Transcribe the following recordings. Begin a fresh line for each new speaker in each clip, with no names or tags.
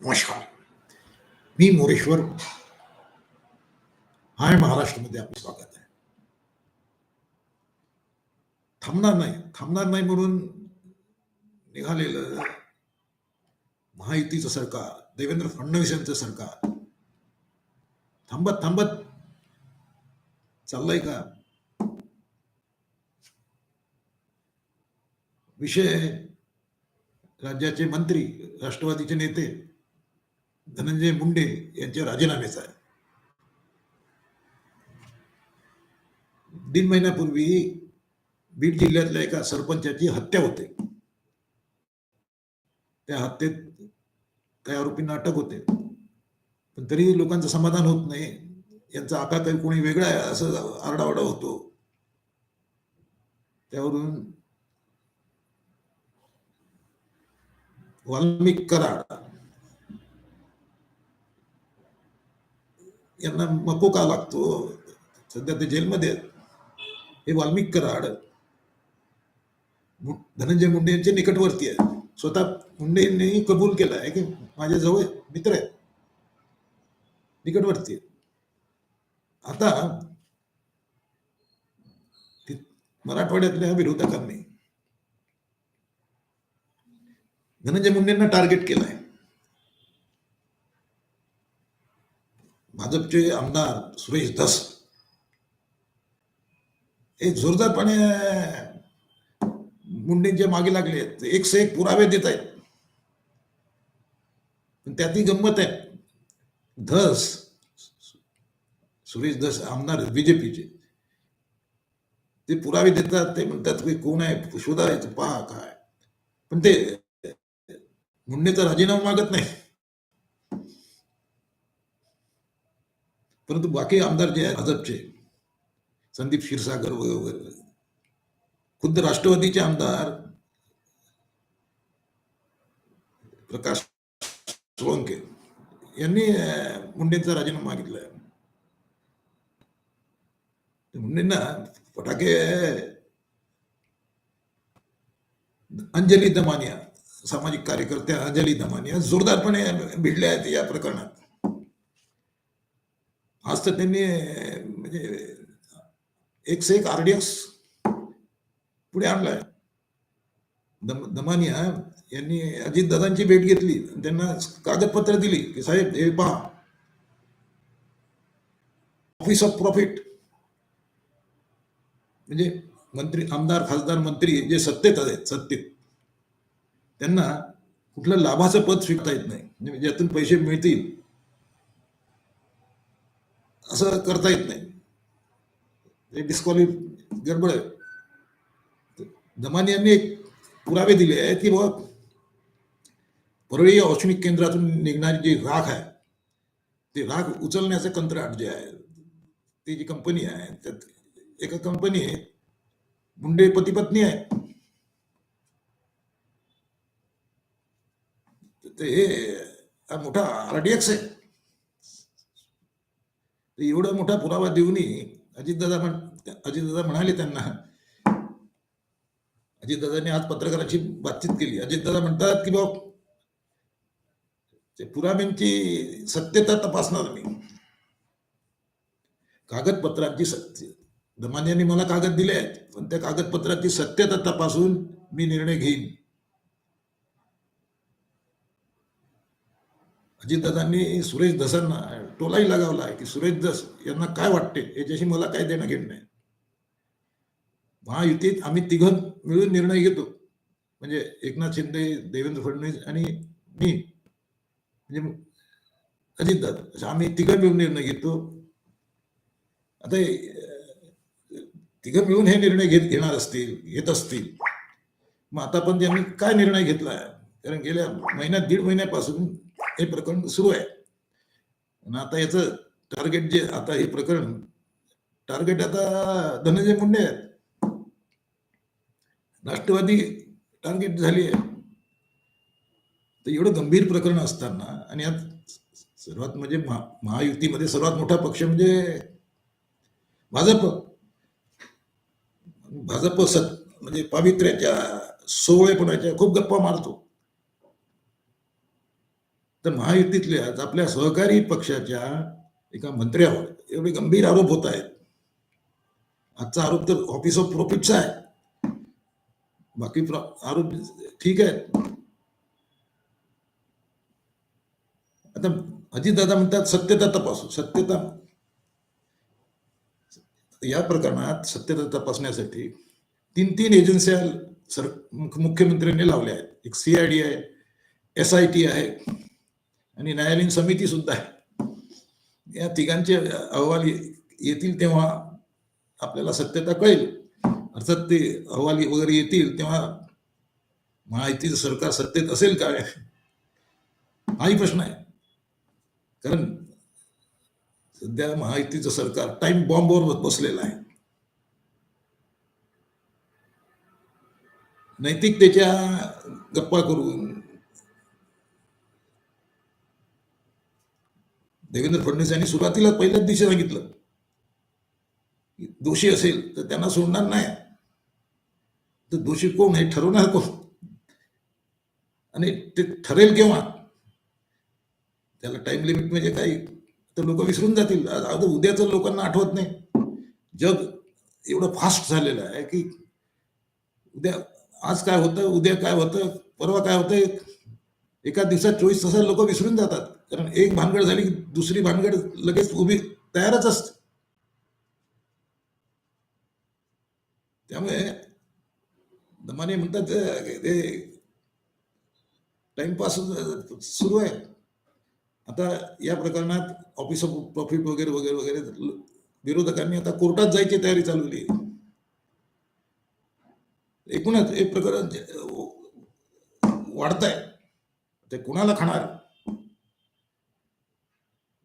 नमस्कार. मी मोरेश्वर हाय महाराष्ट्रामध्ये आपलं स्वागत आहे. थांबणार नाही. थांबणार नाही म्हणून निघालेलं महायुतीचं सरकार देवेंद्र फडणवीस यांचं सरकार. थांबत थांबत. चाललंय का? विषय राज्याचे मंत्री राष्ट्रवादीचे नेते धनंजय मुंडे यांच्या राजीनाम्याचा आहे. दीड महिन्यापूर्वी बीड जिल्ह्यातल्या एका सरपंचाची हत्या होते. त्या हत्येत काही आरोपींना अटक होते. पण तरी लोकांचं समाधान होत नाही. यांचा आकार काही कोणी वेगळा आहे असं आरडाओरडा होतो. त्यावरून वाल्मिक कराड यांना मको का लागतो? सध्या ते जेलमध्ये आहेत. हे वाल्मिक कराड. धनंजय मुंडे यांचे निकटवर्ती आहे स्वतः मुंडेंनी कबूल केलं आहे. की माझे जवळ मित्र आहेत. निकटवर्ती आहेत. आता मराठवाड्यातल्या विरोधकांनी धनंजय मुंडेंना टार्गेट केलं आहे भाजपचे आमदार सुरेश दस हे जोरदारपणे मुंडेंचे मागे लागले आहेत एक से एक पुरावे देत आहेत. पण त्यातही गंमत आहे. धस सुरेश दस आमदार बीजेपीचे. ते पुरावे देतात ते म्हणतात की कोण आहे शोधायचं पहा काय. पण ते मुंडे तर राजीनामा मागत नाही परंतु बाकी आमदार जे आहेत भाजपचे संदीप क्षीरसागर वगैरे खुद्द राष्ट्रवादीचे आमदार प्रकाश सोळंके यांनी मुंडेंचा राजीनामा मागितला मुंडेंना फटाके अंजली दमानिया सामाजिक कार्यकर्त्या अंजली दमानिया जोरदारपणे भिडल्या आहेत या प्रकरणात. आज तर त्यांनी म्हणजे एक से एक आरडीएक्स पुढे आणलाय. दम दमानिया यांनी अजितदादांची भेट घेतली. त्यांना कागदपत्र दिली की साहेब हे पहा. ऑफिस ऑफ प्रॉफिट म्हणजे मंत्री आमदार खासदार मंत्री जे सत्तेत आहेत सत्तेत. त्यांना कुठलं लाभाचं पद स्वीकारता येत नाही. म्हणजे ज्यातून पैसे मिळतील असं करता येत नाही. ते डिस्क्वालिफ गडबड आहे. दमानी यांनी एक पुरावे दिले आहेत की बाबा, परळी औष्णिक केंद्रातून निघणारी जी राख आहे, ते राख उचलण्याचं कंत्राट जे आहे, ती जी कंपनी आहे, त्यात एका कंपनी आहे मुंडे पती पत्नी आहे. तर हे हा मोठा आरडीएक्स आहे. एवढा मोठा पुरावा देऊनही अजितदादा म्हण अजितदादा म्हणाले त्यांना. अजितदादांनी आज पत्रकारांशी बातचीत केली. अजितदादा म्हणतात की बाब पुराव्यांची सत्यता तपासणार मी. कागदपत्रांची सत्य दमान्यांनी मला कागद दिले आहेत पण त्या कागदपत्राची सत्यता तपासून मी निर्णय घेईन. अजितदादांनी सुरेश धसांना टोलाही लगावला आहे की सुरेश दस यांना काय वाटते? याच्याशी मला काय देणं घेणं नाही. महायुतीत आम्ही तिघं मिळून निर्णय घेतो. म्हणजे एकनाथ शिंदे देवेंद्र फडणवीस आणि मी. म्हणजे अजितदादा असे आम्ही तिघं मिळून निर्णय घेतो. आता तिघ तिघं मिळून हे निर्णय घेत घेणार असतील घेत असतील. मग आता पण त्यांनी काय निर्णय घेतला? कारण गेल्या महिन्यात दीड महिन्यापासून हे प्रकरण सुरू आहे. आणि आता याचं टार्गेट जे आता हे प्रकरण टार्गेट आता धनंजय मुंडे आहेत. राष्ट्रवादी टार्गेट झाली आहे. तर एवढं गंभीर प्रकरण असताना आणि यात सर्वात म्हणजे महा महायुतीमध्ये सर्वात मोठा पक्ष म्हणजे भाजप. भाजप सत म्हणजे पावित्र्याच्या सोहळेपणाच्या खूप गप्पा मारतो. तर महायुतीतल्याच आपल्या सहकारी पक्षाच्या एका मंत्र्यावर एवढे गंभीर आरोप होत आहेत. आजचा आरोप तर ऑफिस ऑफ प्रॉफिटचा आहे. बाकी आरोप ठीक आहेत. आता अजितदादा म्हणतात सत्यता तपासू. सत्यता या प्रकरणात सत्यता तपासण्यासाठी तीन तीन एजन्स्या सर मुख्यमंत्र्यांनी लावल्या आहेत. एक सीआयडी आहे एस आय टी आहे. आणि न्यायालयीन समिती सुद्धा आहे. या तिघांचे अहवाल येतील तेव्हा आपल्याला सत्यता कळेल. अर्थात ते अहवाल वगैरे येतील तेव्हा महायुतीचं सरकार सत्तेत असेल काय हाही प्रश्न आहे. कारण सध्या महायुतीचं सरकार टाइम बॉम्बवर बसलेलं आहे. नैतिकतेच्या गप्पा करून देवेंद्र फडणवीस यांनी सुरुवातीला पहिल्याच दिवशी सांगितलं. दोषी असेल तर त्यांना सोडणार नाही. तर दोषी कोण हे ठरवणार कोण? आणि ते ठरेल केव्हा? त्याला टाइम लिमिट म्हणजे काही तर लोक विसरून जातील. आ- आता उद्याचं लोकांना आठवत नाही. जग एवढं फास्ट झालेलं आहे की उद्या आज काय होतं उद्या काय होतं परवा काय होतं एका दिवसात चोवीस तासात लोक विसरून जातात. कारण एक भानगड झाली की दुसरी भानगड लगेच उभी तयारच असते. त्यामुळे दमाने म्हणतात ते टाइमपास सुरू आहे. आता या प्रकरणात ऑफिस ऑफ प्रॉफिट वगैरे वगैरे वगैरे विरोधकांनी आता कोर्टात जायची तयारी चालवली एकूणच हे प्रकरण वाढत आहे ते कुणाला खाणार?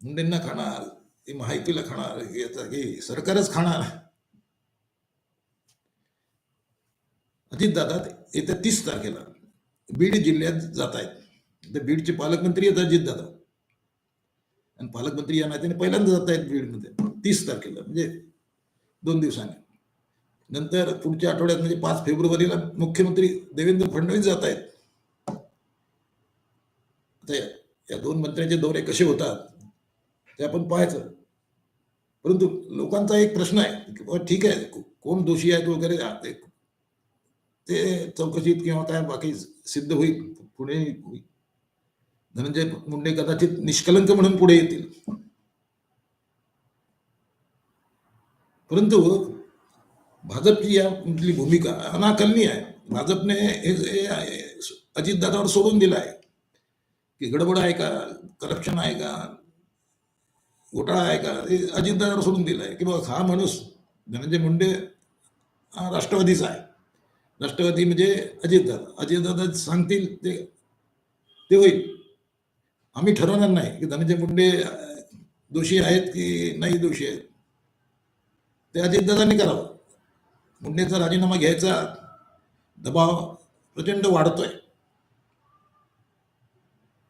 मुंडेंना खाणार हे माहितीला खाणार हे हे सरकारच खाणार. अजितदादा येत्या तीस तारखेला बीड जिल्ह्यात जात आहेत. तर बीडचे पालकमंत्री येतात अजितदादा. आणि पालकमंत्री या नात्याने पहिल्यांदा जात आहेत बीडमध्ये तीस तारखेला म्हणजे दोन दिवसांनी. नंतर पुढच्या आठवड्यात म्हणजे पाच फेब्रुवारीला मुख्यमंत्री देवेंद्र फडणवीस जात आहेत. आता या दोन मंत्र्यांचे दौरे कसे होतात? ते आपण पाहायचं. परंतु लोकांचा एक प्रश्न आहे की ठीक आहे कोण दोषी आहेत वगैरे ते- ते चौकशीत किंवा काय बाकी सिद्ध होईल पुढे होईल. धनंजय मुंडे कदाचित निष्कलंक म्हणून पुढे येतील. परंतु भाजपची या कुठली भूमिका अनाकलनीय आहे. भाजपने हे हे अजितदादावर सोडून दिलं आहे. की गडबड आहे का? करप्शन आहे का? घोटाळा आहे का? हे अजितदादावर सोडून दिलं आहे की बाबा हा माणूस धनंजय मुंडे हा राष्ट्रवादीचा आहे. राष्ट्रवादी म्हणजे अजितदादा. अजितदादा सांगतील ते ते होईल. आम्ही ठरवणार नाही की धनंजय मुंडे दोषी आहेत की नाही दोषी आहेत. ते अजितदादांनी करावं. मुंडेचा राजीनामा घ्यायचा. दबाव प्रचंड वाढतोय.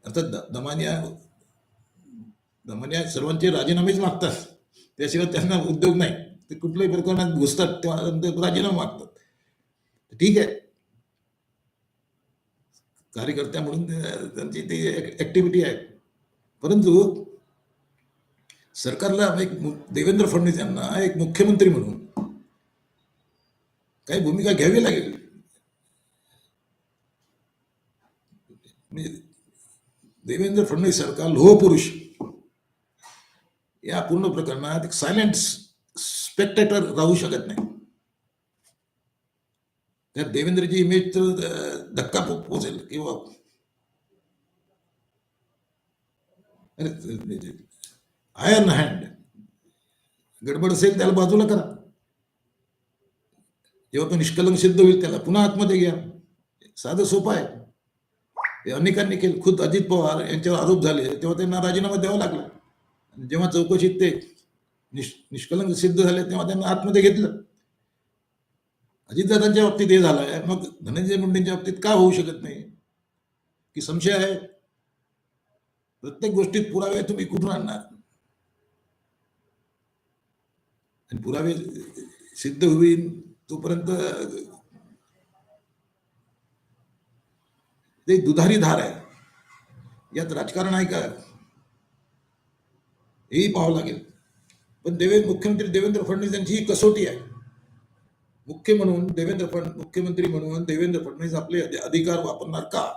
अर्थात द- दमानिया म्हणजे सर्वांचे राजीनामेच मागतात. त्याशिवाय त्यांना उद्योग नाही. ते कुठल्याही प्रकरणात घुसतात तेव्हा राजीनामा मागतात. ठीक आहे. कार्यकर्त्या म्हणून त्यांची ती ऍक्टिव्हिटी आहे. परंतु सरकारला एक देवेंद्र फडणवीस यांना एक मुख्यमंत्री म्हणून काही भूमिका घ्यावी लागेल. म्हणजे देवेंद्र फडणवीस सरकार लोहपुरुष पूर्ण प्रकरणात एक सायलेंट स्पेक्टेटर राहू शकत नाही। त्यात देवेंद्रची इमेज तर अं, धक्का पोचेल किंवा आयर्न हँड गडबड असेल त्याला बाजूला करा। जेव्हा तो निष्कलंक सिद्ध होईल त्याला पुन्हा आतमध्ये घ्या. साधं सोपं आहे. हे अनेकांनी केलं. खुद अजित पवार यांच्यावर आरोप झाले तेव्हा त्यांना राजीनामा द्यावा लागला. जेव्हा चौकशीत ते निष निष्कलंक सिद्ध झाले तेव्हा त्यांना आतमध्ये घेतलं. अजितदादांच्या बाबतीत हे झालं आहे. मग धनंजय मुंडेंच्या बाबतीत का होऊ शकत नाही? की संशय आहे? प्रत्येक गोष्टीत पुरावे तुम्ही कुठून आणणार? आणि पुरावे सिद्ध होईल तोपर्यंत ते दुधारी धार आहे. यात राजकारण आहे का? हेही पाहावं लागेल. पण देवेंद्र मुख्यमंत्री देवेंद्र फडणवीस यांची ही कसोटी आहे. मुख्य म्हणून देवेंद्र फड मुख्यमंत्री म्हणून देवेंद्र फडणवीस आपले अधिकार वापरणार का?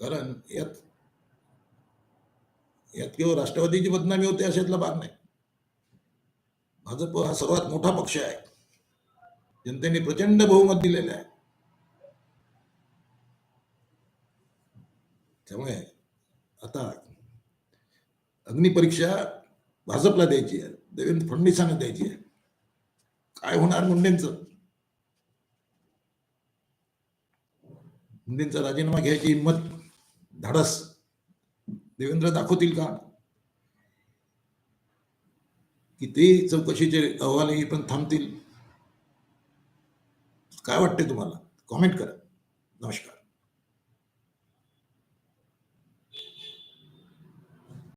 कारण यात यात केवळ राष्ट्रवादीची बदनामी होते अशातला भाग नाही. भाजप हा सर्वात मोठा पक्ष आहे. जनतेने प्रचंड बहुमत दिलेलं आहे. त्यामुळे आता अग्निपरीक्षा भाजपला द्यायची आहे. देवेंद्र फडणवीसांना द्यायची आहे. काय होणार मुंडेंचं? मुंडेंचा राजीनामा घ्यायची हिंमत धाडस. देवेंद्र दाखवतील का? की ते चौकशीचे अहवालही पण थांबतील. काय वाटते तुम्हाला? कॉमेंट करा. नमस्कार.